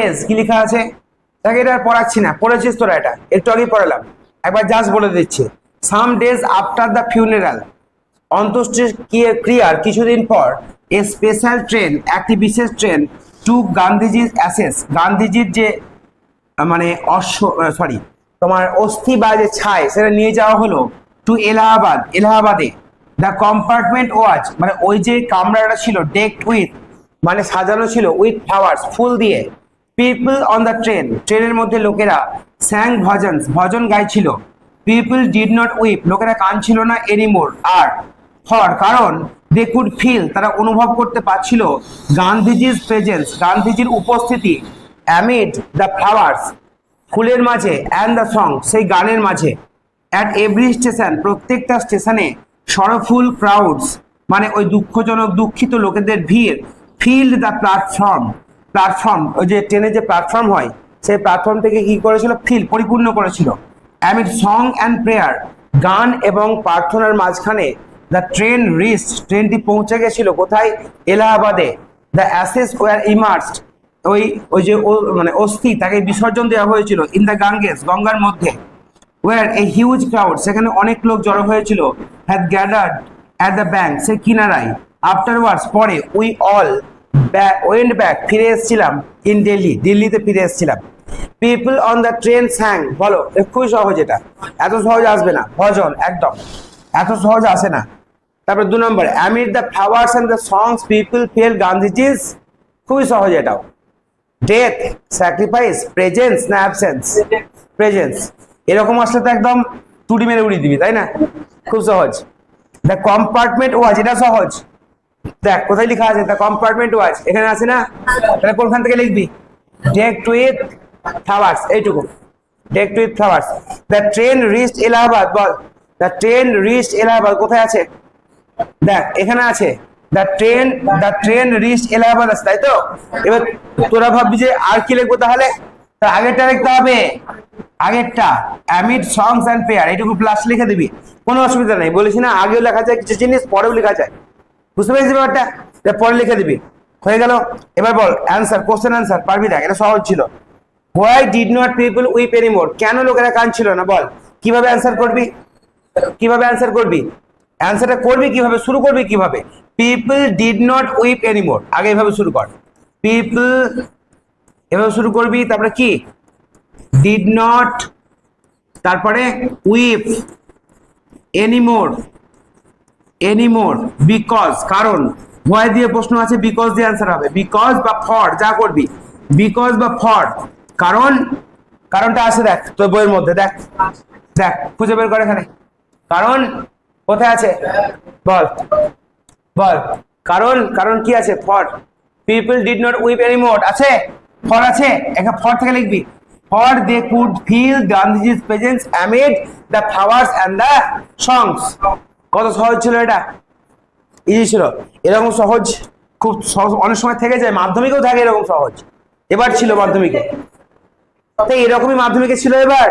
কি লেখা আছে? তাকে এটা পড়াচ্ছি না, পড়েছিস তোরা এটা। একটু আগেই পড়ালাম। একবার জাস্ট বলে দিচ্ছি। Some days after the funeral অন্ত্যেষ্টি ক্রিয়ার কিছুদিন পর এ স্পেশাল ট্রেন একটি বিশেষ ট্রেন টু গান্ধীজির অ্যাসেস গান্ধীজির যে মানে অশ্ব সরি তোমার অস্থি বা যে ছাই, সেটা নিয়ে যাওয়া হলো টু এলাহাবাদ, এলাহাবাদে। দ্য কম্পার্টমেন্ট ওয়াচ মানে ওই যে কামরাটা ছিল ডেকড উইথ মানে সাজানো ছিল উইথ ফ্লাওয়ার্স ফুল দিয়ে। পিপল অন দ্য ট্রেন ট্রেনের মধ্যে লোকেরা স্যাং ভজনস ভজন গাইছিল। পিপল ডিড নট উইপ লোকেরা কাঁদছিল না এনিমোর আর ফর কারণ দে কুড ফিল তারা অনুভব করতে পারছিল গান্ধীজির প্রেজেন্স গান্ধীজির উপস্থিতি অ্যামিড দ্য ফ্লাওয়ার্স ফুলের মাঝে অ্যান্ড দ্য সং সেই গানের মাঝে। অ্যাট এভরি স্টেশন প্রত্যেকটা স্টেশনে সরফুল ক্রাউডস মানে ওই দুঃখজনক, দুঃখিত লোকেদের ভিড় ফিল্ড দ্য প্ল্যাটফর্ম প্ল্যাটফর্ম ওই যে ট্রেনে যে প্ল্যাটফর্ম হয়, সেই প্ল্যাটফর্ম থেকে কি করেছিল? ফিল পরিপূর্ণ করেছিল। অ্যামিড সং অ্যান্ড প্রেয়ার গান এবং প্রার্থনার মাঝখানে দ্য ট্রেন রিস্ট ট্রেনটি পৌঁছে গেছিল কোথায়? এলাহাবাদে। দ্য অ্যাসেস ওয়ার ইমার্সড ওই ওই যে মানে অস্থি, তাকে বিসর্জন দেওয়া হয়েছিল ইন দ্য গাঙ্গেস গঙ্গার মধ্যে। ওয়ার এ হিউজ ক্রাউড সেখানে অনেক লোক জড়ো হয়েছিল had gathered at the bank সে কিনারায়। আফটারওয়ার্ডস পরে উই অল ওয়েন্ট ব্যাক, ফিরে এসেছিলাম ইন দিল্লি, দিল্লিতে ফিরে এসেছিলাম। People on the train sang বলো খুবই সহজ এটা। এত সহজ আসবে না, ভজন, একদম। এত সহজ আসে না। তারপর দু নম্বর amid the flowers and the songs people fell Gandhiji's খুবই সহজ এটাও। ডেথ স্যাক্রিফাইস প্রেজেন্স না অ্যাবসেন্স প্রেজেন্স এরকম আসলে তো একদম টুটি মেরে উড়িয়ে দিবি, তাই না? খুব সহজ। দ্য কম্পার্টমেন্ট ওয়াজ এটা সহজ। দেখ, কোথায় লেখা আছে? দ্য কম্পার্টমেন্ট ওয়াজ এখানে আছে না? তাহলে কোনখান থেকে লিখবি? ডেক টু উইথ ফ্লাওয়ার্স এইটুকু। Decked with flowers the train reached Allahabad ball. The train reached Allahabad কোথায় আছে? দেখ, এখানে আছে। The train the train reach Allahabad আছে, তাই তো? এবার তোরা ভাববি যে আর কি লিখব তাহলে? তার আগেরটা লিখতে হবে। আগেরটা। অ্যামিড সংস অ্যান্ড পেয়ার এইটুকু প্লাস লিখে দিবি। কোনো অসুবিধা নেই। বলিস না, আগেও লেখা যায়, কিছু জিনিস পরেও লেখা যায়। বুঝতে পেরেছি ব্যাপারটা? পরে লিখে দিবি। হয়ে গেল। এবার বল অ্যান্সার কোশ্চেন অ্যান্সার পারবি দেখ এটা সহজ ছিল। Why did not people weep anymore কেন লোকেরা কাঁদছিল না? বল, কীভাবে অ্যান্সার করবি? কীভাবে অ্যান্সার করবি? অ্যান্সারটা করবি কীভাবে? শুরু করবি কীভাবে? People did not weep anymore আগে এভাবে শুরু কর। পিপল এভাবে শুরু করবি, তারপরে কি? ডিড নট তারপরে উইপ এনিমোর এনিমোর বিকজ কারণ হোয়াই দিয়ে প্রশ্ন আছে বিকজ দিয়ে অ্যান্সার হবে। বিকজ বা ফর যা করবি। বিকজ বা ফর কারণ, কারণটা আছে দেখ, তোর বইয়ের মধ্যে, দেখ দেখ, খুঁজে বের করে এখানে। কারণ, কোথায় আছে? বল বল। কারণ কারণ কি আছে? For people did not weep anymore আছে? ফর আছে? এখানে ফর থেকে লিখবি। ফর দে কুড ফিল গান্ধীজির presence amid the flowers and the songs কত সহজ ছিল এটা? ইজি ছিল। এরকম সহজ, খুব সহজ, অনেক সময় থেকে যায়, মাধ্যমিকেও থাকে এরকম সহজ। এবার ছিল মাধ্যমিকে। এরকমই মাধ্যমিকে ছিল এবার?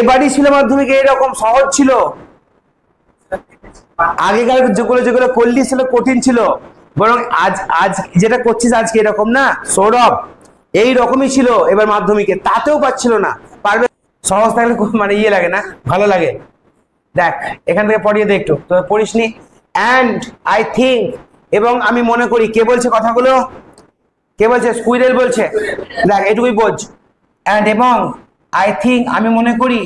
এবারই ছিল মাধ্যমিকে, এরকম সহজ ছিল? আগেকার যেগুলো যেগুলো করলি ছিল কঠিন ছিল। বরং আজ আজ যেটা করছিস আজকে এরকম না? সৌরভ, এই রকমই ছিল এবার মাধ্যমিকে। তাতেও পাচ্ছিল না। পারবে? সহজ থাকলে মানে ইয়ে লাগে না, ভালো লাগে। দেখ, এখান থেকে পড়িয়ে দে একটু। তো পড়িসনি অ্যান্ড আই থিঙ্ক এবং আমি মনে করি, কে বলছে কথাগুলো? কে বলছে? স্কুইরেল বলছে। দেখ, এটুকুই বোঝ। অ্যান্ড এবং আই থিঙ্ক আমি মনে করি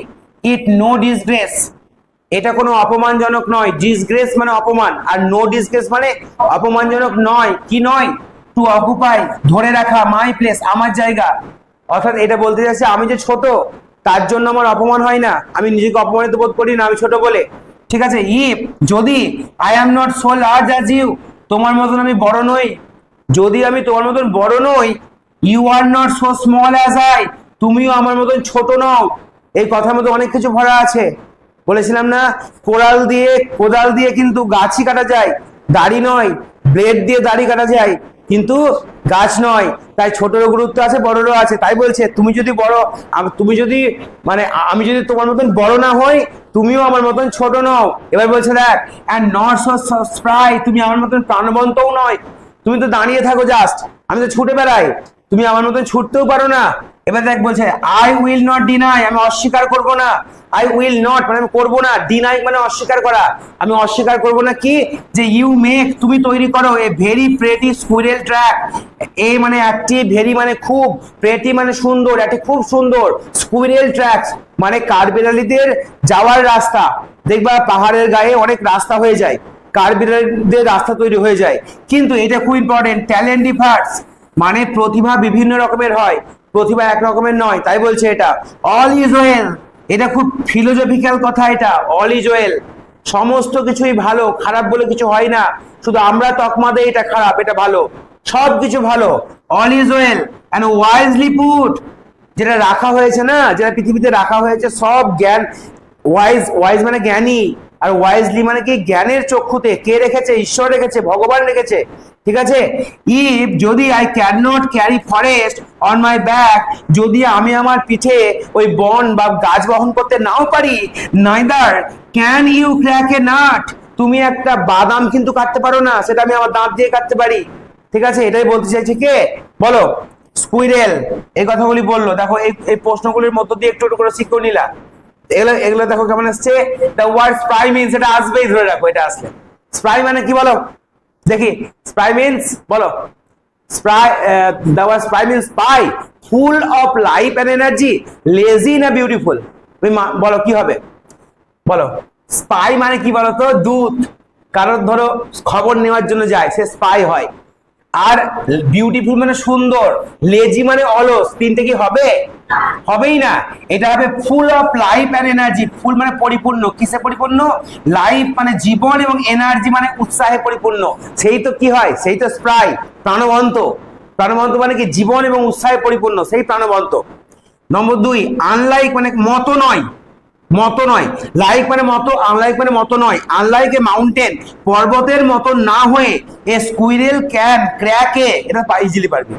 ইট নো ডিসগ্রেস এটা কোনো অপমানজনক নয়। ডিসগ্রেস মানে অপমান, আর নো ডিসগ্রেস মানে অপমানজনক নয়। কি নয়? টু অকুপাই ধরে রাখা মাই প্লেস আমার জায়গা। অর্থাৎ এটা বলতে চাইছে, আমি যে ছোট তার জন্য আমার অপমান হয় না। আমি নিজেকে অপমানিত বোধ করি না, আমি ছোট বলে। ঠিক আছে? ইফ যদি I am not so large as you তোমার মতন আমি বড় নই। যদি আমি তোমার মতন বড় নই you are not so small as I তুমিও আমার মতন ছোট নও। এই কথার মধ্যে অনেক কিছু ভরা আছে। বলেছিলাম না কোরাল দিয়ে, কোদাল দিয়ে কিন্তু গাছই কাটা যায়, দাড়ি নয় ব্লেড দিয়ে দাড়ি কাটা যায়। কিন্তু গাছ নয়, তাই ছোটরও গুরুত্ব আছে, বড়রও আছে, তাই বলছে, তুমি যদি বড় তুমি যদি মানে আমি যদি তোমার মতন বড় না হই, তুমিও আমার মতন ছোট নও। এবার বলছে, দেখ অ্যান্ড নট সো তুমি আমার মতন প্রাণবন্তও নয়। তুমি তো দাঁড়িয়ে থাকো জাস্ট আমি তো ছুটে বেড়াই। তুমি আমার মতন ছুটতেও পারো না। এবার দেখ বলছে আই উইল নট ডিনাই আমি অস্বীকার করব না। আই উইল নট মানে আমি করব না। ডিনাই মানে অস্বীকার করা। আমি অস্বীকার করব না কি? যে ইউ মেক তুমি তৈরি করো। A very pretty squirrel track a মানে একটি ভেরি মানে খুব প্রেটি মানে সুন্দর, একটি খুব সুন্দর স্কুইরেল ট্র্যাক মানে কাঠবিড়ালিদের যাওয়ার রাস্তা। দেখবা পাহাড়ের গায়ে অনেক রাস্তা হয়ে যায়। কাঠবিড়ালিদের রাস্তা তৈরি হয়ে যায়। কিন্তু এটা খুব ইম্পর্টেন্ট ট্যালেন্ট ডিফার্স মানে প্রতিভা বিভিন্ন রকমের হয়। প্রতিভা এক রকমের নয়, তাই বলছে এটা। All is well. এটা খুব ফিলোজফিক্যাল কথা এটা। All is well. সমস্ত কিছুই ভালো, খারাপ বলে কিছু হয় না। শুধু আমরা তকমা দেই এটা খারাপ, এটা ভালো। সব কিছু ভালো। All is well. And wisely put যেটা রাখা হয়েছে না, যেটা পৃথিবীতে রাখা হয়েছে, সব জ্ঞান ওয়াইজ ওয়াইজ মানে জ্ঞানী। আর ওয়াইজলি মানে কি জ্ঞানের চক্ষুতে কে রেখেছে, ঈশ্বর রেখেছে, ভগবান রেখেছে, ঠিক আছে? ইফ যদি I can not carry forest on my back যদি আমি আমার পিঠে ওই বন বা গাছ বহন করতে নাও পারি neither can you crack a nut তুমি একটা বাদাম কিন্তু কাটতে পারো না, সেটা আমি আমার দাঁত দিয়ে কাটতে পারি, ঠিক আছে? এটাই বলতে চাইছে কে? বলো স্কুইরেল এই কথাগুলি বলল। দেখো, এই এই প্রশ্নগুলির মধ্য দিয়ে একটু একটু করে শিখেও নিলা। এগুলো এগুলো দেখো কেমন আসছে? দ্য ওয়ার্ড স্প্রাই মিনস এটা আসবেই ধরে রাখো, এটা আসলে। স্প্রাই মানে কি বলো? দেখি স্প্রাই মিনস বলো। Spry the word spry means spy full of life and energy lazy না বিউটিফুল তুমি বলো কি হবে? বলো স্পাই মানে কি বলতো দূত। কারোর ধরো, খবর নেওয়ার জন্য যায়, সে স্পাই হয়। আর বিউটিফুল মানে সুন্দর লেজি মানে অলস, তিনটে কি হবে? হবেই না। এটা হবে full of life and energy full মানে পরিপূর্ণ। কিসে পরিপূর্ণ? লাইফ মানে জীবন এবং এনার্জি মানে উৎসাহে পরিপূর্ণ। সেই তো কি হয়? সেই তো স্প্রাই প্রাণবন্ত। প্রাণবন্ত মানে কি? জীবন এবং উৎসাহে পরিপূর্ণ। সেই প্রাণবন্ত। নম্বর দুই আনলাইক মানে মতো নয়। মতো নয়। লাইক মানে মতো আনলাইক মানে মতো নয়। আনলাইক এ মাউন্টেন পর্বতের মতো না হয়ে এ স্কুইরেল ক্যান ক্র্যাকে এটা ইজিলি পারবি।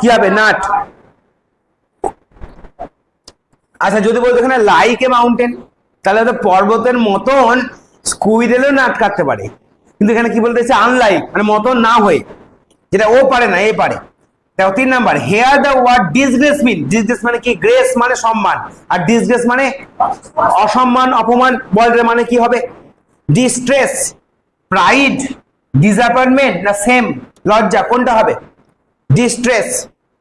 কি হবে? নাট আচ্ছা যদি বলতো এখানে লাইক এ মাউন্টেন তাহলে তো পর্বতের মতন স্কুইরেলও নাট কাটতে পারে। কিন্তু এখানে কি বলতেছে আনলাইক মানে মতন না হয়ে। যেটা ও পারে না, এ পারে। দেখো, তিন number here the word disgrace mean disgrace মানে কি? গ্রেস মানে সম্মান, আর ডিসগ্রেস মানে অসম্মান, অপমান, বলতে মানে কি হবে? ডিস্ট্রেস প্রাইড ডিসঅ্যাপয়েন্টমেন্ট না সেম লজ্জা, কোনটা হবে? ডিস্ট্রেস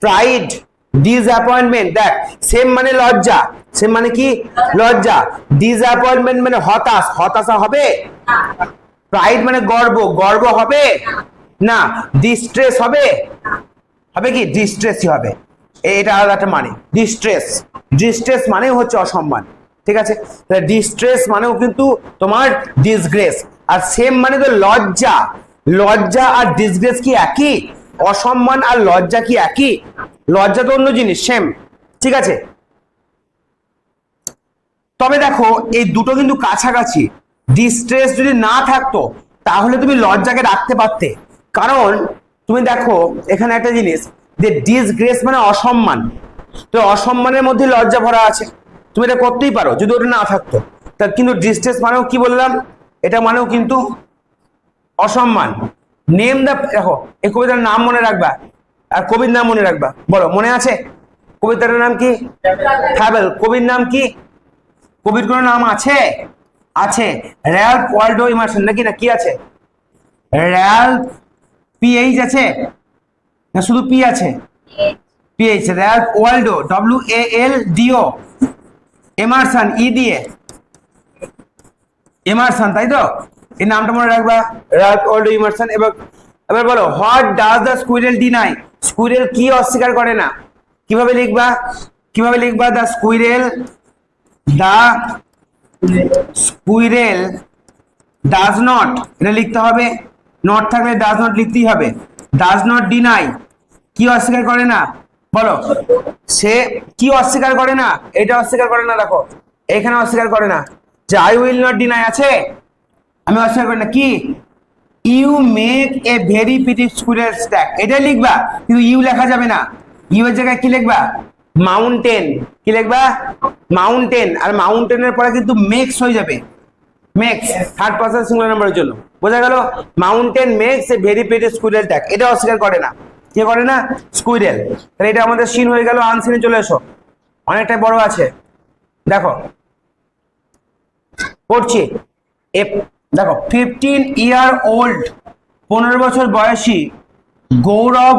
প্রাইড ডিসঅ্যাপয়েন্টমেন্ট দেখ সেম মানে লজ্জা সেম মানে কি? লজ্জা ডিসঅ্যাপয়েন্টমেন্ট মানে হতাশ, হতাশা হবে? প্রাইড মানে গর্ব গর্ব হবে? না ডিস্ট্রেস হবে? হবে কি? ডিস্ট্রেসই হবে। এটা আলাদা একটা মানে। ডিস্ট্রেস ডিস্ট্রেস মানে হচ্ছে অসম্মান। ঠিক আছে? ডিস্ট্রেস মানেও কিন্তু তোমার ডিসগ্রেস আর সেম মানে তো লজ্জা। লজ্জা আর ডিসগ্রেস কি একই? অসম্মান আর লজ্জা কি একই? লজ্জা তো অন্য জিনিস সেম ঠিক আছে? তবে দেখো, এই দুটো কিন্তু কাছাকাছি। ডিস্ট্রেস যদি না থাকতো, তাহলে তুমি লজ্জাকে রাখতে পারতে। কারণ তুমি দেখো, এখানে একটা জিনিস, যে ডিসগ্রেস মানে অসম্মান। তো অসম্মানের মধ্যে লজ্জা ভরা আছে। তুমি এটা করতেই পারো, যদি ওটা না থাকতো। তা কিন্তু ডিস্ট্রেস মানেও কি বললাম? এটা মানেও কিন্তু অসম্মান। নেম দা দেখো, এই কবিতার নাম মনে রাখবা। আর কবির নাম মনে রাখবা। বলো, মনে আছে? কবিতাটার নাম কি? ফ্যাবেল কবির নাম কি? কবির কোনো নাম আছে? আছে। র্যাল্প ওয়াল্ডো ইমার্সন নাকি না কি আছে? র্যাল্প পিএইচ আছে? না, শুধু পি আছে? PH Ralph Waldo W A L D O Emerson E দিয়ে। এমারসন তাই তো? এই নামটা মনে রাখবা। ওয়াল্ডো ইমারসন এবার এবার বলো what does the squirrel deny squirrel কি অস্বীকার করে না? কীভাবে লিখবা? কীভাবে লিখবা the squirrel the squirrel does not এটা লিখতে হবে। নট থাকলে ডাজ নট লিখতেই হবে। ডাজ নট ডিনাই কি অস্বীকার করে না? বলো। সে কি অস্বীকার করে না? এটা অস্বীকার করে না, দেখো। এখানে অস্বীকার করে না। যে আই উইল নট ডিনাই আছে। আমি অস্বীকার করি না। কি? You make a very pretty স্কুলের স্ট্যাক এটাই লিখবা, কিন্তু ইউ লেখা যাবে না। ইউ এর জায়গায় কি লিখবা? মাউন্টেন কি লিখবা? মাউন্টেন আর মাউন্টেনের পরে কিন্তু মেক্স হয়ে যাবে। মেক্স থার্ড পার্সন সিঙ্গুলার নাম্বারের জন্য। বোঝা গেল মাউন্টেন মেক্স এ ভেরি পেটে স্কুলের ট্যাগ এটা অস্বীকার করে না। কে করে না? স্কুইরেল তাহলে এটা আমাদের সিন হয়ে গেল আনসিনে চলে এসো। অনেকটাই বড় আছে। দেখো। পড়ছি। দেখো ফিফটিন ইয়ার ওল্ড পনেরো বছর বয়সী, গৌরব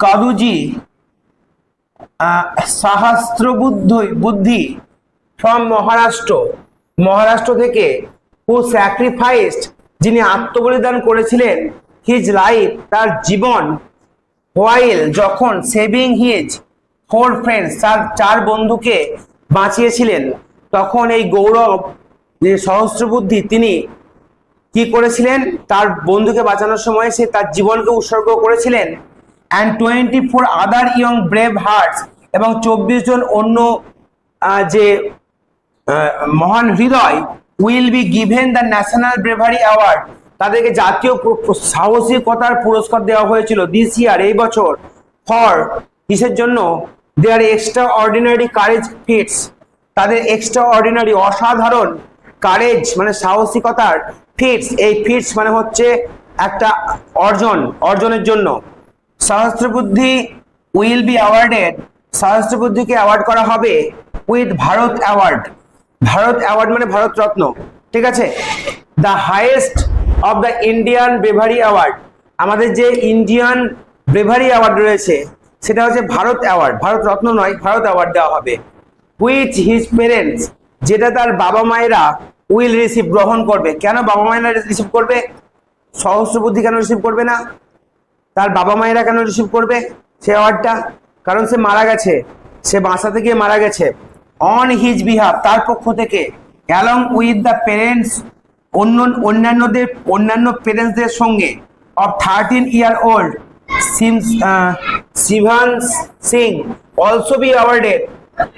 কাদুজি সাহাস্ত্র বুদ্ধি বুদ্ধি ফ্রম মহারাষ্ট্র। মহারাষ্ট্র থেকে হু স্যাক্রিফাইসড যিনি আত্মবলিদান করেছিলেন হিজ লাইফ তার জীবন হোয়াইল যখন সেভিং হিজ ফোর ফ্রেন্ডস তার চার বন্ধুকে বাঁচিয়েছিলেন, তখন এই গৌরব, যে সহস্রবুদ্ধি তিনি কি করেছিলেন? তার বন্ধুকে বাঁচানোর সময় সে তার জীবনকে উৎসর্গ করেছিলেন। And twenty four other young brave hearts এবং চব্বিশ জন অন্য যে মহান হৃদয় will be given the national bravery award তাদেরকে জাতীয় সাহসিকতার পুরস্কার দেওয়া হয়েছিল দিস ইয়ার এই বছর ফর কিসের জন্য? Their extraordinary courage feats তাদের এক্সট্রা অর্ডিনারি অসাধারণ কারেজ মানে সাহসিকতার ফিটস এই ফিটস মানে হচ্ছে একটা অর্জন, অর্জনের জন্য। সহস্রবুদ্ধি উইল বি অ্যাওয়ার্ডেড সহস্রবুদ্ধিকে অ্যাওয়ার্ড করা হবে with Bharat award Bharat award মানে ভারত রত্ন, ঠিক আছে? The highest of the Indian bravery award আমাদের যে ইন্ডিয়ান ব্রেভারি অ্যাওয়ার্ড রয়েছে, সেটা হচ্ছে ভারত অ্যাওয়ার্ড, ভারত রত্ন নয়, ভারত অ্যাওয়ার্ড দেওয়া হবে। হুইচ হিজ পেরেন্টস যেটা তার বাবা মায়েরা উইল রিসিভ গ্রহণ করবে। কেন বাবা মায়েরা রিসিভ করবে? সহস্রবুদ্ধি কেন রিসিভ করবে না? তার বাবা মায়েরা কেন রিসিভ করবে? সে অ্যাওয়ার্ডটা, কারণ সে মারা গেছে। সে বাসাতে গিয়ে মারা গেছে। অন হিজ বিহাফ তার পক্ষ থেকে অ্যালং উইথ দ্য পেরেন্টস অন্য, অন্যান্যদের, অন্যান্য পেরেন্টসদের সঙ্গে of thirteen year old Shivan Singh also be awarded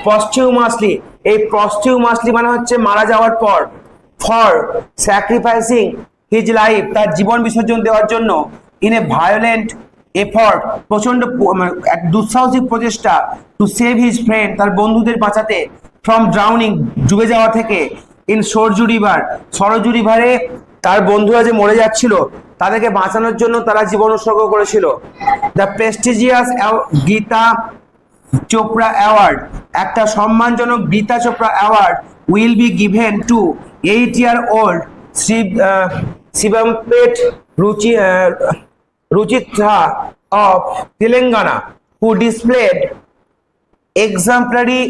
posthumously এই পশ্চিমাসলি মানে হচ্ছে মারা যাওয়ার পর ফর স্যাক্রিফাইসিং হিজ লাইফ তার জীবন বিসর্জন দেওয়ার জন্য ইন এ ভায়োলেন্ট এফর্ট প্রচণ্ড প- মানে এক দুঃসাহসিক প্রচেষ্টা টু সেভ হিজ ফ্রেন্ড তার বন্ধুদের বাঁচাতে ফ্রম ড্রাউনিং ডুবে যাওয়া থেকে ইন সরজু রিভার সরজু রিভারে তার বন্ধুরা যে মরে যাচ্ছিল, তাদেরকে বাঁচানোর জন্য তারা জীবন উৎসর্গ করেছিল। The prestigious Geeta Chopra award একটা সম্মানজনক Geeta Chopra award will be given to eight year old Shiv Shivampet Ruchi Ruchitra of Telangana who displayed exemplary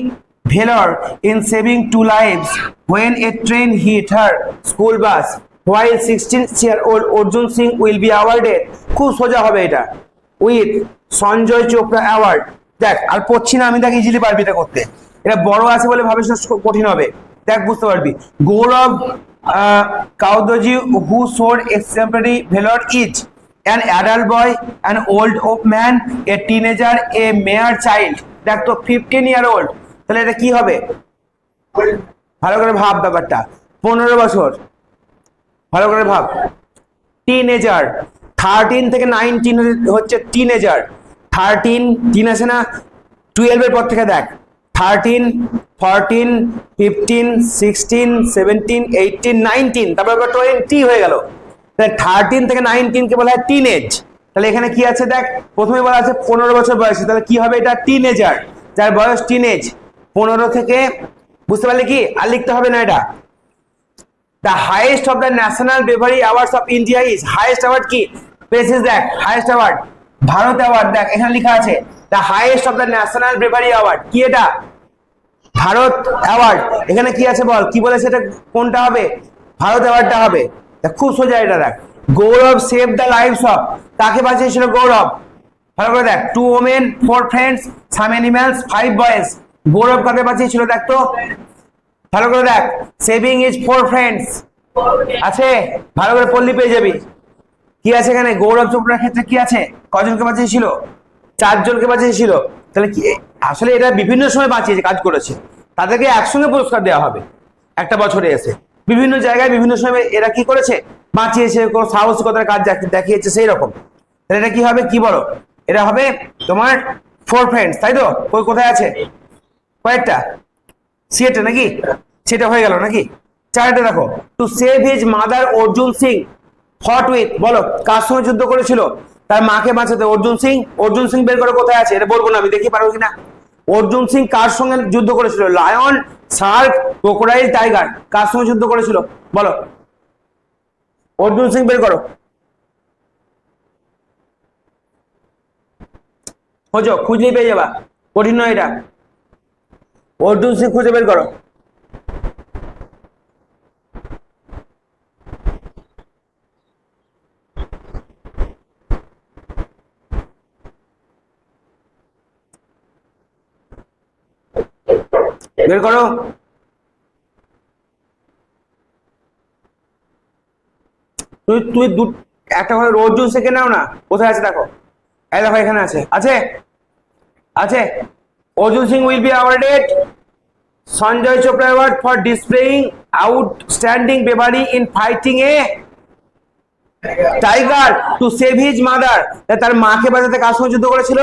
valor in saving two lives when a train hit her school bus. While 16 year old Arjun Singh will be awarded, খুব সোজা হবে এটা with Sanjay Chopra award দেখ, আর পড়ছি না, আমি দেখ easily পারবি এটা করতে। এটা বড় আছে বলে ভাবিস না কঠিন হবে। দেখ, বুঝতে পারবি। Gaurav Kaudji who showed exemplary valour is an adult boy, an old man, a teenager, a mere child. দেখ তো ফিফটিন ইয়ার ওল্ড তাহলে এটা কি হবে? ভালো করে ভাব ব্যাপারটা। পনেরো বছর। ভালো করে ভাব। টিনেজার থার্টিন থেকে নাইনটিন হচ্ছে টিনেজার থার্টিন টিন আছে না? টুয়েলভের পর থেকে দেখ। Thirteen fourteen fifteen sixteen seventeen eighteen nineteen তারপর টোয়েন্টি হয়ে গেল। তাহলে থার্টিন থেকে নাইনটিন কে বলা হয় টিনেজ তাহলে এখানে কি আছে দেখ? প্রথমে বলা আছে পনেরো বছর বয়সে। তাহলে কি হবে এটা? টিনেজার যার বয়স টিনেজ পনেরো থেকে, বুঝতে পারলে কি? আর লিখতে হবে না এটা। The highest of the national bravery awards of India is highest award কি? পেসিস দেখ হাইয়েস্ট অ্যাওয়ার্ড ভারত অ্যাওয়ার্ড দেখ, এখানে লেখা আছে। The highest of the national bravery award কি এটা? ভারত অ্যাওয়ার্ড এখানে কি আছে বল? কি বলেছে এটা? কোনটা হবে? ভারত অ্যাওয়ার্ডটা হবে। খুব সোজা এটা দেখ। Gaurav save the lives of তাকে বাঁচিয়েছিল গৌরব? ভালো করে দেখ। Two women four friends some animals five boys Gaurav কাকে বাঁচিয়েছিল দেখ তো? ভালো করে দেখ। সেভিং ইজ ফোর ফ্রেন্ডস আছে? ভালো করে পল্লী পেয়ে যাবি। কি আছে এখানে? গৌরব চোপড়ার ক্ষেত্রে কি আছে? কজনকে বাঁচিয়েছিল? চারজনকে বাঁচিয়েছিল। তাহলে কি আসলে এটা বিভিন্ন সময় বাঁচিয়েছে, কাজ করেছে। তাদেরকে একসঙ্গে পুরস্কার দেওয়া হবে। একটা বছরে এসে। বিভিন্ন জায়গায় বিভিন্ন সময় এরা কি করেছে? বাঁচিয়েছে, কোনো সাহসিকতার কাজ দেখ- দেখিয়েছে সেই রকম। তাহলে এটা কি হবে? কি বলো? এটা হবে তোমার ফোর ফ্রেন্ডস তাই তো? কই কোথায় আছে? কয়েকটা? সিএটা নাকি? সেটা হয়ে গেল নাকি? চারটে দেখো। To save his mother Arjun Singh fought with বলো, কার সঙ্গে যুদ্ধ করেছিল? তার মাকে বাঁচাতে অর্জুন সিং। অর্জুন সিং বের করে কোথায় আছে? এটা বলব না, আমি দেখি পারব কিনা? অর্জুন সিং কার সঙ্গে যুদ্ধ করেছিল? Lion shark crocodile, tiger. কার সঙ্গে যুদ্ধ করেছিল? বলো। অর্জুন সিং বের করো। খোঁজো, খুঁজলেই পেয়ে যাবা। কঠিন নয় এটা। অর্জুন সিং খুঁজে বের করো। বের করো। তুই তুই দু, একটা করে অর্জুন থেকে নাও না। কোথায় আছে দেখো। এই দেখো, এখানে আছে। আছে? আছে? Arjun Singh will be awarded Sanjay Chopra award for displaying outstanding bravery in fighting a tiger to save his mother তার মাকে বাঁচাতে কার সঙ্গে যুদ্ধ করেছিল?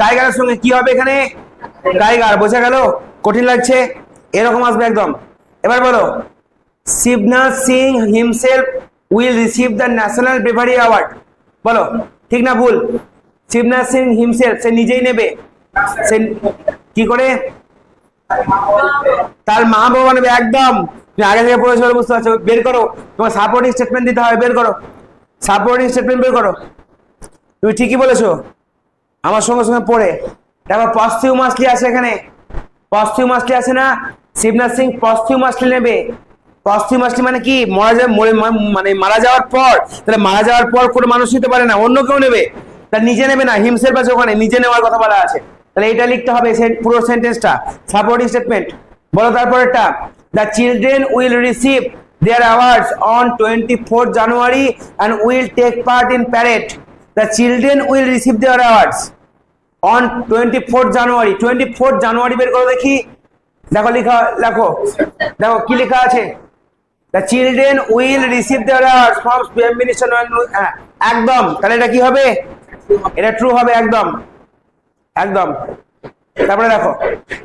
টাইগারের সঙ্গে। কি হবে এখানে? টাইগার বোঝা গেল? কঠিন লাগছে, এরকম আসবে একদম। এবার বলো, Shivnath Singh himself will receive the national bravery award বলো, ঠিক না ভুল? শিবনাথ সিং হিমসেলফ সে নিজেই নেবে। সে কি করে? তার মা বাবা নেবে, একদম। তুমি আগে থেকে পড়েছো বুঝতে পারছ। বের করো, তোমার সাপোর্টিং স্টেটমেন্ট দিতে হবে, বের করো। সাপোর্টিং স্টেটমেন্ট বের করো। তুমি ঠিকই বলেছ। আমার সঙ্গে সঙ্গে পড়ে। পশ্চিম মাসলি আছে এখানে? পশ্চিম মাসলি আছে না? শিবনাথ সিং পশ্চিম মাসলি নেবে। পশ্চিম মাসলি মানে কি? মারা যায় মানে মারা যাওয়ার পর। তাহলে মারা যাওয়ার পর কোনো মানুষ নিতে পারে না, অন্য কেউ নেবে। তা নিজে নেবে না হিমসের পাশে ওখানে, নিজে নেওয়ার কথা বলা আছে। তাহলে এটা লিখতে হবে পুরো সেন্টেন্সটা সাপোর্টিং স্টেটমেন্ট বলো তারপরেরটা। The children will receive their awards on twenty January and will take part in parade the children will receive their awards on twenty four January twenty four January বের করে দেখি। দেখো লেখা, লেখো। দেখো কি লেখা আছে? The children will receive their awards from prime minister একদম। তাহলে এটা কি হবে? এটা ট্রু হবে, একদম। একদম। তারপরে দেখো।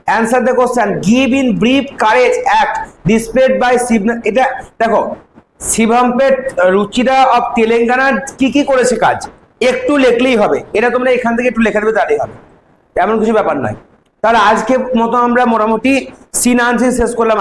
Answer the question give in brief courage act displayed by Shiv এটা দেখো শিবহম্পের রুচিরা অফ তেলেঙ্গানা কি কি করেছে কাজ? একটু লেখলেই হবে। এটা তোমরা এখান থেকে একটু লেখা দেবে তাহলেই হবে। এমন কিছু ব্যাপার নয়। তাহলে আজকে মতো আমরা মোটামুটি সিন শেষ করলাম।